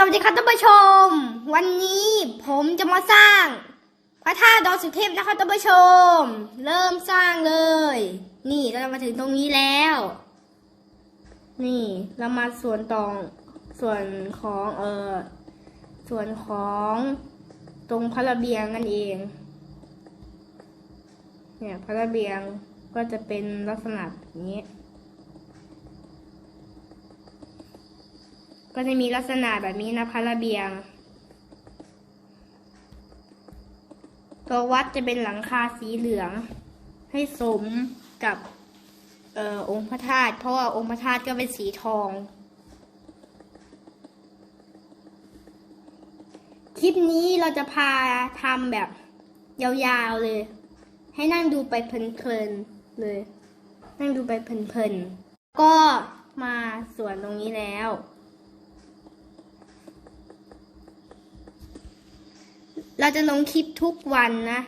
สวัสดีครับท่านผู้ชม วันนี้ผมจะมาสร้าง พระธาตุดอยสุเทพนะครับท่านผู้ชม เริ่มสร้างเลย นี่เรามาถึงตรงนี้แล้ว นี่เรามาส่วนตองส่วนของเออส่วนของตรงพระระเบียงนั่นเอง เนี่ยพระระเบียงก็จะเป็นลักษณะแบบนี้ ก็จะมีลักษณะแบบนี้นะพระระเบียง ตัววัดจะเป็นหลังคาสีเหลือง ให้สมกับออองค์พระธาตุเพราะว่าองค์พระธาตุก็เป็นสีทอง คลิปนี้เราจะพาทำแบบยาวๆเลย ให้นั่งดูไปเพลินๆเลย นั่งดูไปเพลินๆก็มาส่วนตรงนี้แล้ว เราจะลงคลิปทุกวันนะ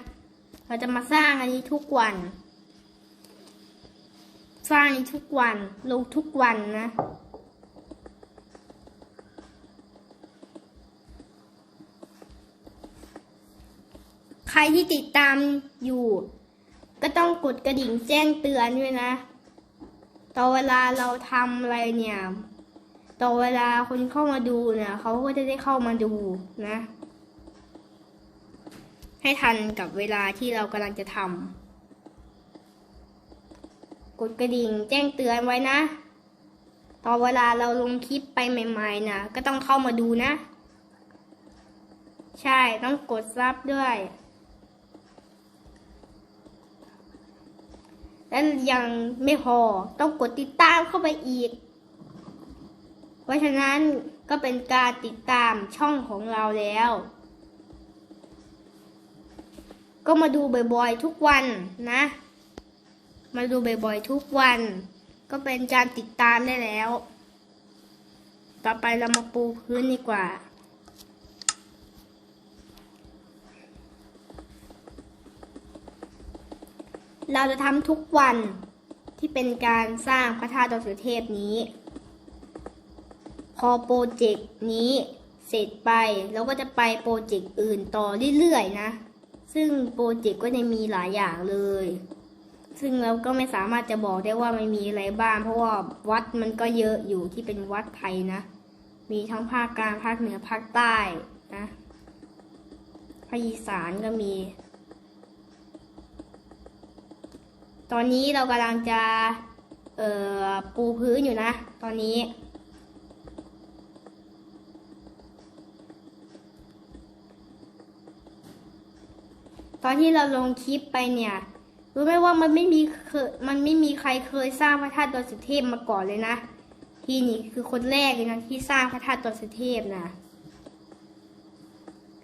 เราจะมาสร้างอันนี้ทุกวัน สร้างนี้ทุกวัน ลงทุกวันนะ ใครที่ติดตามอยู่ ก็ต้องกดกระดิ่งแจ้งเตือนด้วยนะ ต่อเวลาเราทำอะไรเนี่ย ต่อเวลาคนเข้ามาดูเนี่ย เขาก็จะได้เข้ามาดูนะ ให้ทันกับเวลาที่เรากำลังจะทำกดกระดิ่งแจ้งเตือนไว้นะ ตอนเวลาเราลงคลิปไปใหม่ๆนะก็ต้องเข้ามาดูนะ ใช่ต้องกดซับด้วย และยังไม่พอต้องกดติดตามเข้าไปอีก เพราะฉะนั้นก็เป็นการติดตามช่องของเราแล้ว ก็มาดูบ่อยๆทุกวันนะ มาดูบ่อยๆทุกวัน ก็เป็นการติดตามได้แล้ว ต่อไปเรามาปูพื้นดีกว่าเราจะทำทุกวันที่เป็นการสร้างพระธาตุดอยสุเทพนี้ พอโปรเจกต์นี้เสร็จไปเราก็จะไปโปรเจกต์อื่นต่อเรื่อยๆนะ ซึ่งโปรเจกต์ก็จะมีหลายอย่างเลย ซึ่งเราก็ไม่สามารถจะบอกได้ว่ามันมีอะไรบ้าง เพราะว่าวัดมันก็เยอะอยู่ที่เป็นวัดไทยนะ มีทั้งภาคกลางภาคเหนือภาคใต้นะภาคอีสานก็มี ตอนนี้เรากำลังจะ เอ่อ ปูพื้นอยู่นะ ตอนนี้ ตอนที่เราลงคลิปไปเนี่ยรู้ไหมว่ามันไม่มีเคยมันไม่มีใครเคยสร้างพระธาตุดอยสุเทพมาก่อนเลยนะ ที่นี่คือคนแรกเลยนะที่สร้างพระธาตุดอยสุเทพนะ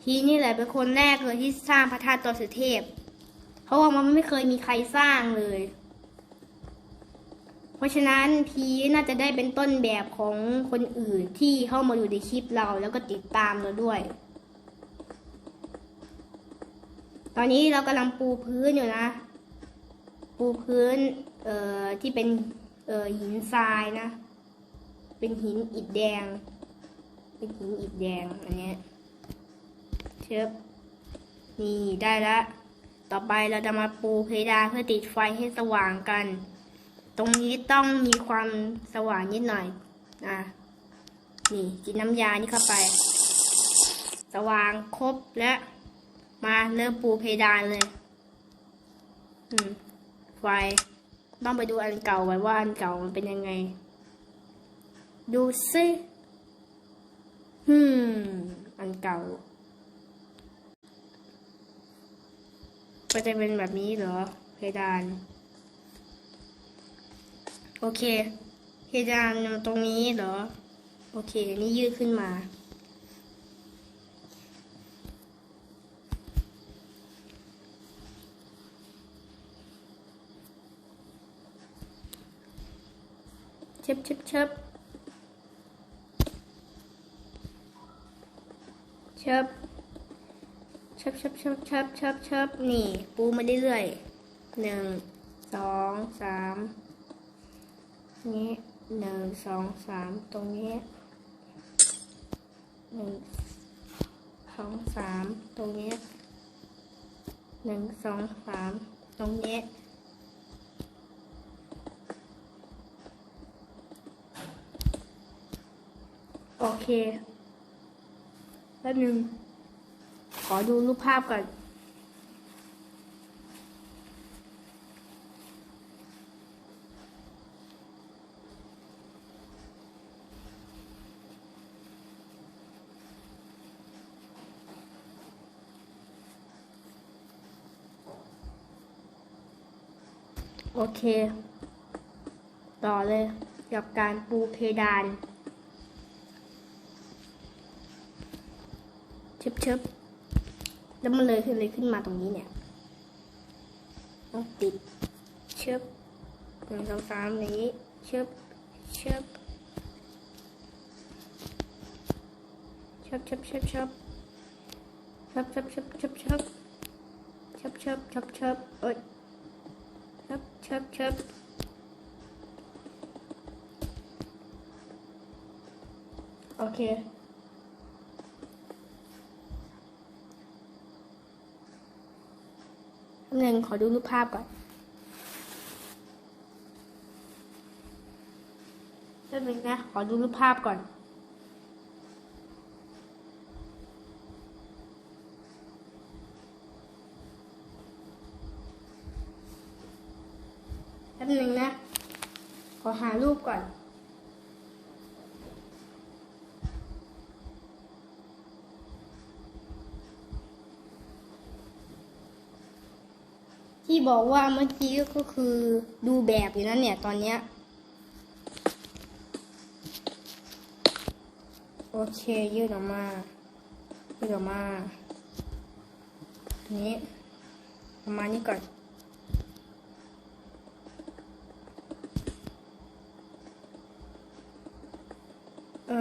พี่นี่แหละเป็นคนแรกเลยที่สร้างพระธาตุดอยสุเทพ เพราะว่ามันไม่เคยมีใครสร้างเลย เพราะฉะนั้นพีน่าจะได้เป็นต้นแบบของคนอื่นที่เข้ามาดูในคลิปเราแล้วก็ติดตามเราด้วย ตอนนี้เรากำลังปูพื้นอยู่นะ ปูพื้น เอ่อ ที่เป็น เอ่อ หินทรายนะ เป็นหินอิฐแดง เป็นหินอิฐแดง อันเนี้ยเชิบนี่ได้ล้วต่อไปเราจะมาปูเพดานเพื่อติดไฟให้สว่างกัน ตรงนี้ต้องมีความสว่างนิดหน่อย อะ นี่กินน้ำยานี่เข้าไป สว่างครบแล้ว มาเริ่มปูเพดานเลย อืม ไฟ ต้องไปดูอันเก่าไว้ว่าอันเก่ามันเป็นยังไง ดูซิฮึมอันเก่า ก็จะเป็นแบบนี้เหรอ เพดาน โอเค เพดานตรงนี้เหรอ โอเค นี่ยืดขึ้นมา ชิบเชิบเชิบเชิบเชิบเชิบเชิบเชิบเชิบเชิบนี่ ปูมาเรื่อยๆหนึ่งสองสามนี้หนึ่งสองสามตรงนี้หนึ่งสองสามตรงนี้หนึ่งสองสามตรงนี้ยโอ เคแป๊บนึง ขอดูรูปภาพก่อนโอเค ต่อเลยกับการปูเพดาน ชิบเชิบแล้วมันเลยขึ้นเลยขึ้นมาตรงนี้เนี่ยต้องติดเชิบหนึ่งสองสามนี้เชิบเชิบเชิบเชิบเชิบเชิบเชิบเชิบเชิบเชิบเชิบเชิบเชิบเชิบเชิบเอ้ยเชิบเชิบเชิบโอเค หนึ่งขอดูรูปภาพก่อนแป๊บนึงนะ ขอดูรูปภาพก่อนแป๊บนึงนะ ขอหารูปก่อน ที่ บอกว่าเมื่อกี้ก็คือดูแบบอยู่นั่นเนี่ยตอนเนี้ย โอเค ยืดออกมา ยืดออกมาทีนี้ประมาณนี้ก่อนเอ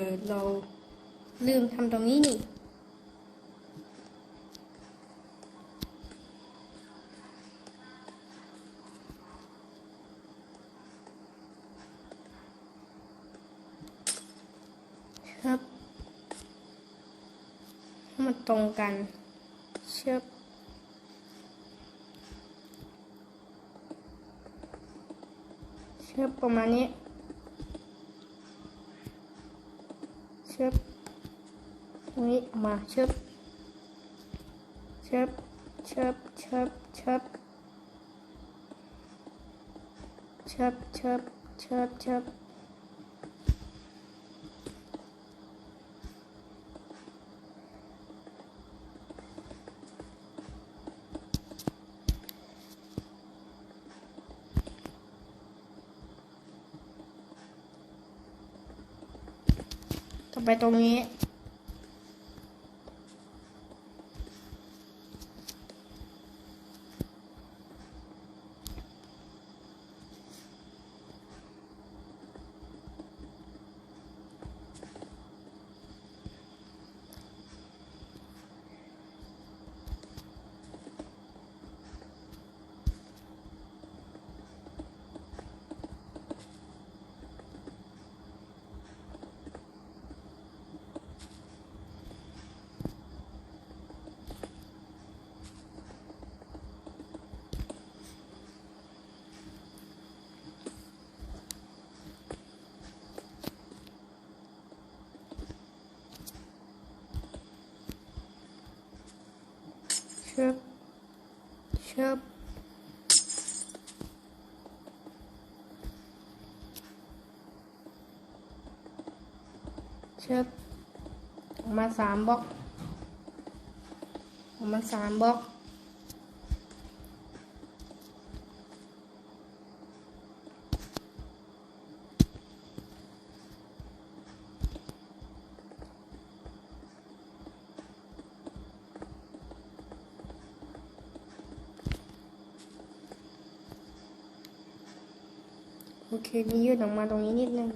อเราลืมทำตรงนี้นี่ ครับให้มัน ตรงกันเชือบเชือบประมาณนี้เชือบตรงนี้มาเชือบเชือบเชือบเชือบเชือบเชือบเชือบเชือบเชือบ ตรงนี้ ชือบเชือบเชิบออกมาสามบล็อกออกมาสามบล็อก คือมียืดออกมาตรงนี้นิดนึง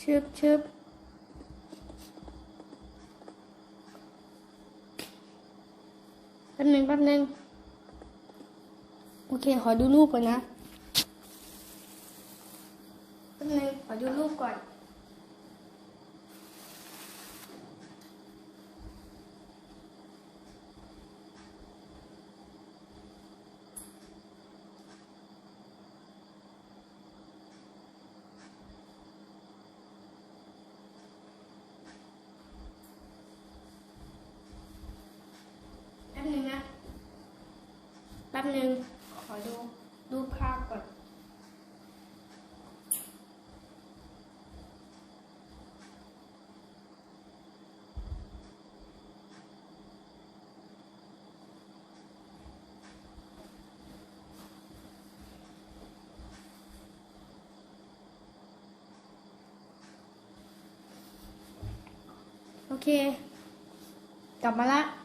ชึบชึบ เคขอดูรูปก่อนนะแป๊บหนึงขอดูรูปก่อน แป๊บหนึงนะ แป๊บหนึง อดูรูปภาพก่อนโอเค กลับมาละ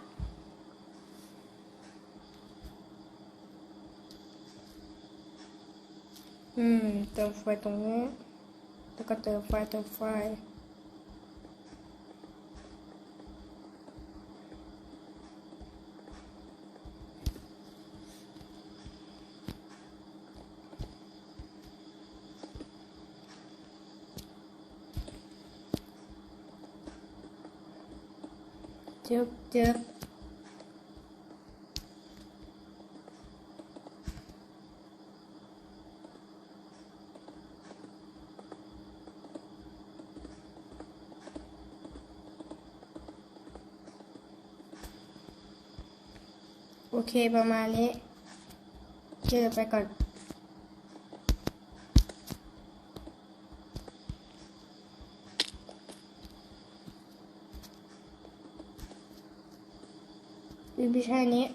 อืม เติมไฟตรงนี้ แล้วก็เติมไฟเติมไฟเจ็บ เจ็บโอเคประมาณนี้ เจอไปก่อนไม่ใช่อันนี้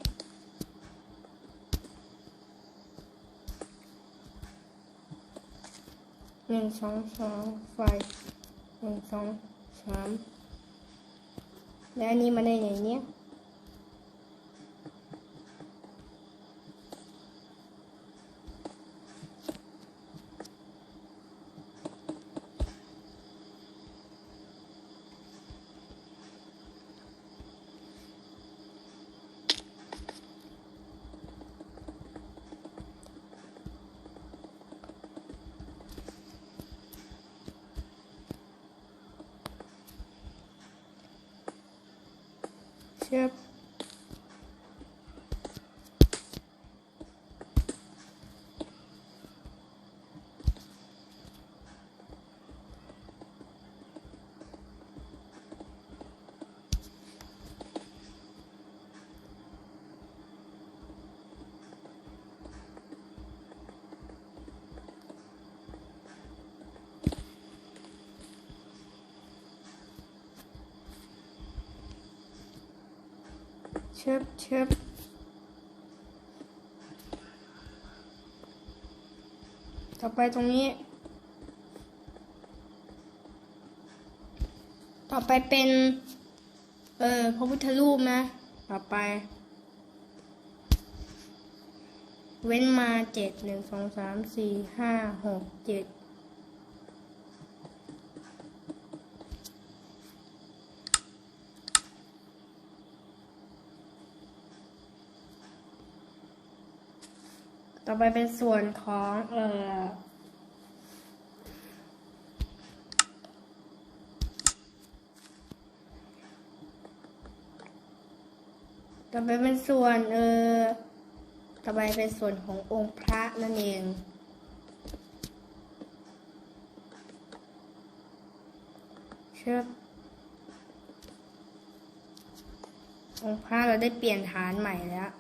หนึ่งสองสองไฟหนึ่งสองสามแล้วอันนี้มาได้ไหนเนี่ย เเชือบเชือบต่อไปตรงนี้ ต่อไปเป็น เอ่อพระพุทธรูปนะ ต่อไป เว้นมาเจ็ดหนึ่งสองสามสี่ห้าหกเจ็ด ไปเป็นส่วนของเอ่อต่อไปเป็นส่วนเออต่อไปเป็นส่วนขององค์พระนั่นเองเชือองค์พระเราได้เปลี่ยนฐานใหม่แล้ว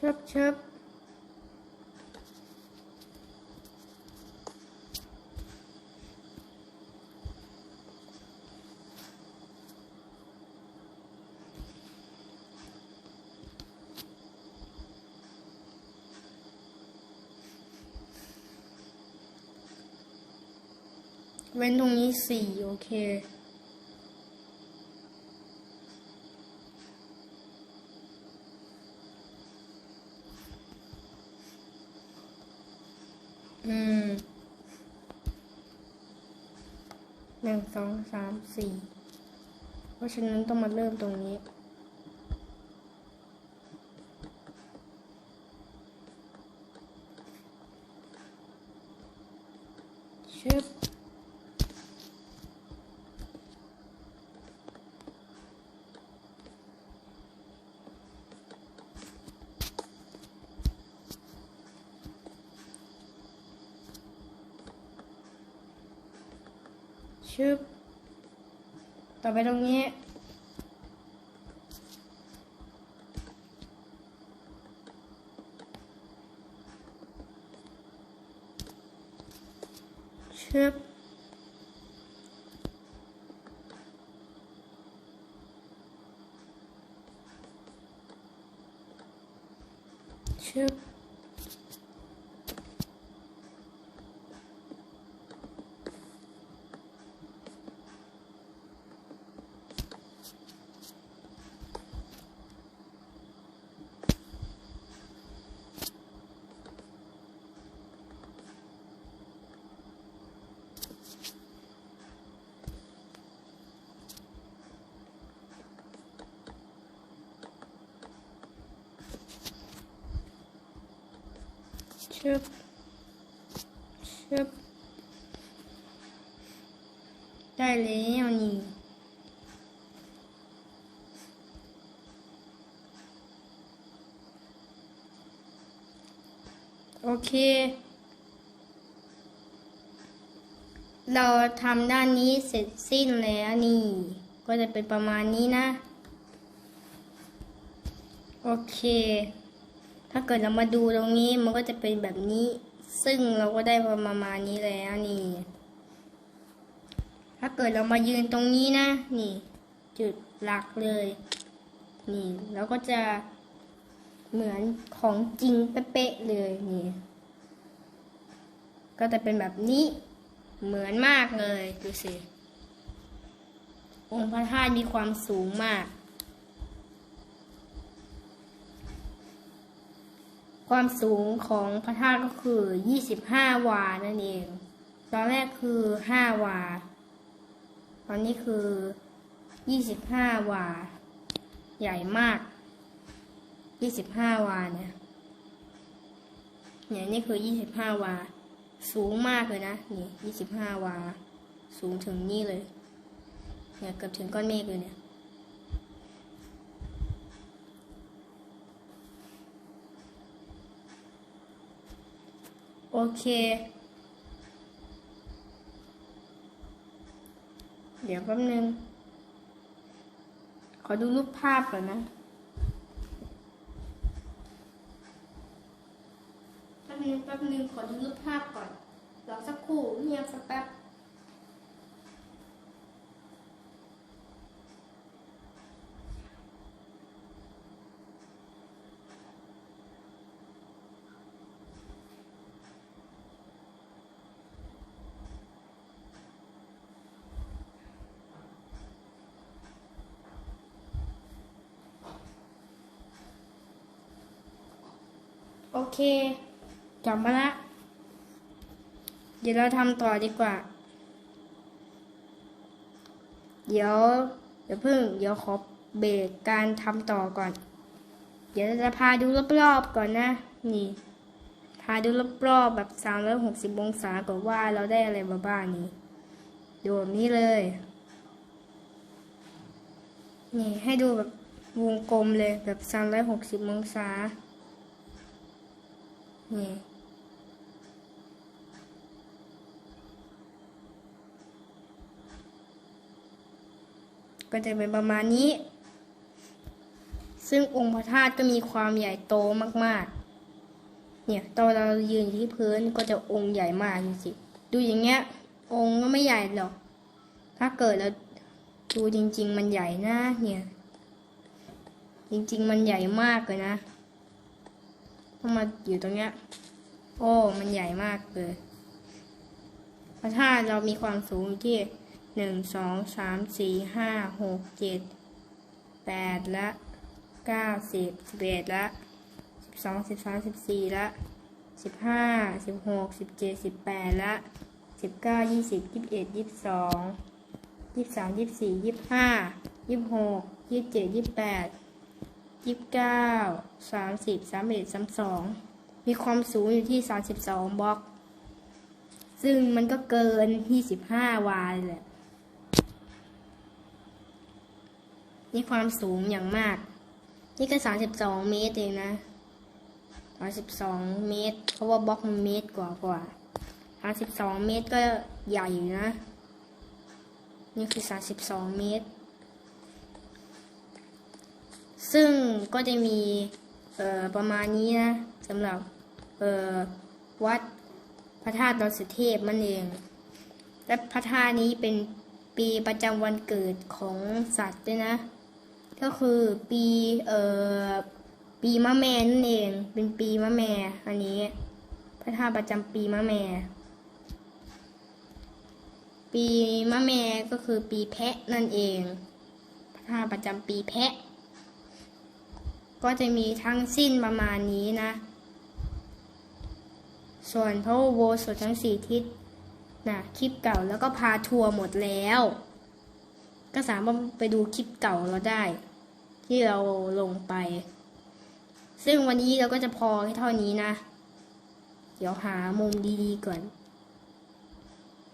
ชับชับเว้นตรงนี้สี่โอเค อืมหนึ่งสองสามสี่เพราะฉะนั้นต้องมาเริ่มตรงนี้ ชึบชึบต่อ ไปตรงนี้ ชึบ ชึบ ชึบชึบได้แล้วนี่โอเค เราทำด้านนี้เสร็จสิ้นแล้วนี่ ก็จะเป็นประมาณนี้นะ โอเค ถ้าเกิดเรามาดูตรงนี้มันก็จะเป็นแบบนี้ ซึ่งเราก็ได้ประมาณนี้แล้วนี่ ถ้าเกิดเรามายืนตรงนี้นะ นี่ จุดหลักเลย นี่เราก็จะเหมือนของจริงเป๊ะๆเลยนี่ ก็จะเป็นแบบนี้ เหมือนมากเลยดูสิองค์พระธาตุมีความสูงมาก ความสูงของพระธาตุก็คือ 25 วา นั่นเอง ตอนแรกคือ 5 วา ตอนนี้คือ 25 วา ใหญ่มาก 25 วาเนี่ยเนี่ยนี่คือ 25 วา สูงมากเลยนะ นี่ 25 วา สูงถึงนี่เลย เนี่ยเกือบถึงก้อนเมฆเลยเนี่ย โอเค เดี๋ยวแป๊บนึง ขอดูรูปภาพก่อนนะแป๊บนึงแป๊บนึงขอดูรูปภาพก่อนรอสักครู่เงียบสักแป๊บ เคจบมาละ เดี๋ยวเราทำต่อดีกว่า เดี๋ยวเดี๋ยวเพิ่ง เดี๋ยวขอเบรกการทำต่อก่อน เดี๋ยวเราจะพาดูรอบๆก่อนนะ นี่ พาดูรอบๆแบบ 360 องศาก่อนว่าเราได้อะไรมาบ้างนี่ ดูแบบนี้เลย นี่ให้ดูแบบวงกลมเลยแบบ 360 องศา นี่ก็จะเป็นประมาณนี้ ซึ่งองค์พระธาตุก็มีความใหญ่โตมากๆ เนี่ยตอนเรายืนอยู่ที่พื้นก็จะองค์ใหญ่มากจริงๆดูอย่างเงี้ย องค์ก็ไม่ใหญ่หรอก ถ้าเกิดเราดูจริง ๆ มันใหญ่นะเนี่ย จริง ๆ มันใหญ่มากเลยนะ ถ้ามาอยู่ตรงเนี้ย โอ้ มันใหญ่มากเลยพระธาตุเรามีความสูงที่หนึ่งสองสามสี่ห้าหกเจ็ดแปดละเก้าสิบสิบเอ็ดละสิบสองสิบสามสิบสี่ละสิบห้าสิบหกสิบเจ็ดสิบแปดละสิบเก้ายี่สิบยี่สิบเอ็ดยี่สิบสองยี่สิบสามยี่สิบสี่ยี่สิบห้ายี่สิบหกยี่สิบเจ็ดยี่สิบแปด ยี่สิบเก้าสามสิบสามเอ็ดสามสองมีความสูงอยู่ที่สามสิบสองบล็อก ซึ่งมันก็เกิน25วาเลยแหละนี่ความสูงอย่างมาก นี่ก็32เมตรเองนะ32เมตร เพราะว่าบล็อกมันเมตรกว่ากว่า32เมตรก็ใหญ่อยู่นะ นี่คือ32เมตร ซึ่งก็จะมีประมาณนี้นะสำหรับวัดพระธาตุดอยสุเทพมันเอง และพระธาตุนี้เป็นปีประจำวันเกิดของสัตว์ด้วยนะ ก็คือปีเอ่อปีมะแม่นั่นเอง เป็นปีมะแม่อันนี้ พระธาตุประจำปีมะแม่ ปีมะแม่ก็คือปีแพะนั่นเอง พระธาตุประจำปีแพะ ก็จะมีทั้งสิ้นประมาณนี้นะ ส่วนพระอุโบสถทั้งสี่ทิศนะคลิปเก่าแล้วก็พาทัวร์หมดแล้ว ก็สามารถไปดูคลิปเก่าเราได้ ที่เราลงไป ซึ่งวันนี้เราก็จะพอแค่เท่านี้นะ เดี๋ยวหามุมดีๆก่อน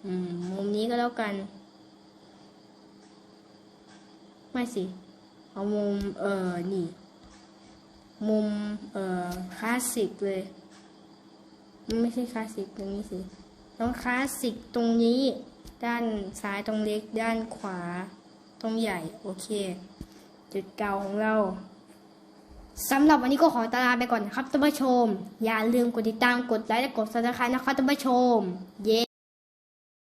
อืมมุมนี้ก็แล้วกัน ไม่สิ เอามุมเออนี่ มุมเอ่อคลาสสิกเลย ไม่ใช่คลาสสิกตรงนี้สิต้องคลาสสิกตรงนี้ ด้านซ้ายตรงเล็ก ด้านขวา ตรงใหญ่ โอเค จุดเก่าของเราสำหรับวันนี้ก็ขอตวลาไปก่อนนะครับท่านผู้ชม อย่าลืมกดติดตามกดไลค์และกดซับสไครต์นะครับท่านผู้ชม เย้